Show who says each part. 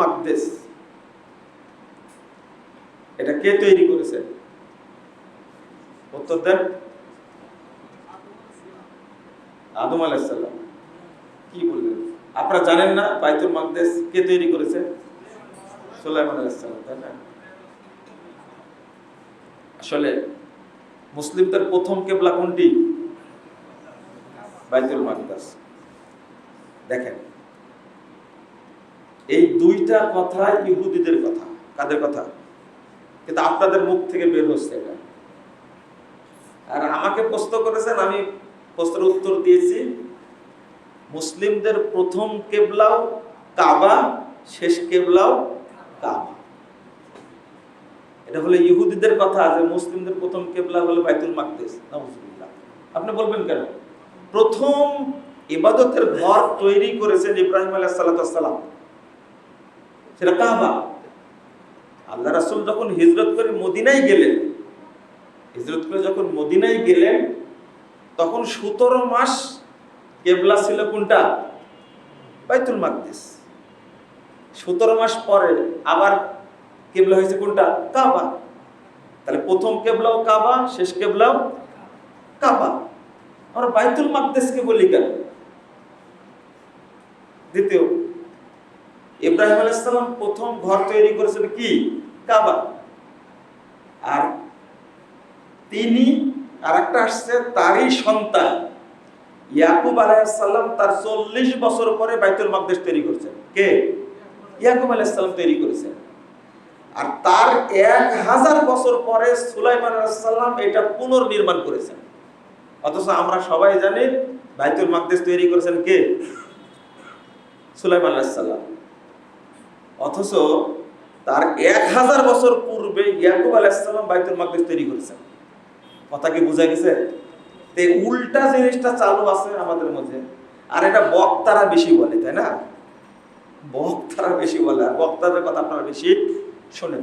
Speaker 1: মাকদেস। এটা কে তৈরি উত্তর দেন। আদম আলাইসাল্লাম কি বললেন? আপনারা জানেন না বাইতুল মাকদেস কে তৈরি করেছে? আলাইসাল্লাম তাই না? আসলে মুসলিমদের প্রথম কেবলা কোনটি? বাইতুল মাকদাস। দেখেন এই দুইটা কথা ইহুদিদের কথা। কাদের কথা? কিন্তু আপনাদের মুখ থেকে বের হচ্ছে এটা। আর আমাকে প্রশ্ন করেছেন, আমি প্রশ্নের উত্তর দিয়েছি। মুসলিমদের প্রথম কেবলাও কাবা, শেষ কেবলাও কাবা। এটা হলো ইহুদিদের কথা যে মুসলিমদের প্রথম কেবলা হলো বাইতুল মাকদেস। নাউজুবিল্লাহ। আপনি বলবেন কেন? প্রথম ইবাদতের ঘর তৈরি করেছেন ইব্রাহিম আলাইহিস সালাম। সেটা কাবা। আল্লাহ রাসূল যখন হিজরত করে মদিনায় গেলেন, হিজরত করে যখন মদিনায় গেলেন, তখন সতেরো মাস কেবলা ছিল কোনটা? বাইতুল মাকদিস। সতেরো মাস পরে আবার কেবলা হয়েছে কোনটা? কাবা। তাহলে প্রথম কেবলাও কাবা, শেষ কেবলাও কাবা। আমরা বাইতুল মাকদেসকে বলি কেন? দ্বিতীয় ইব্রাহিম আলাইসালাম প্রথম ঘর তৈরি করেছেন কি? কাবা। আর তিনি আর একটা আসছে, তারই সন্তান। ইয়াকুব আলাইসাল্লাম তার চল্লিশ বছর পরে বাইতুল মাকদেশ তৈরি করেছেন। কে? ইয়াকুব আলাইসাল্লাম তৈরি করেছেন। আর তার এক হাজার বছর পরে সুলাইমান আলাইসাল্লাম এটা পুনর্নির্মাণ করেছেন। অথচ আমরা সবাই জানি, বাইতুল মাকদেশ তৈরি করেছেন কে? সুলাইমান আলাইসাল্লাম অথচ তার এক হাজার বছর পূর্বে ইয়াকুব আলাইসাল্লাম বাইতুল মাকদিস তৈরি করেছেন কথা কি বোঝা গেছে? তো উল্টা জিনিসটা চালু আছে আমাদের মধ্যে, আর এটা বক্তারা বেশি বলে, তাই না? বক্তারা বেশি বলে, আর বক্তাদের কথা আপনারা বেশি শোনেন।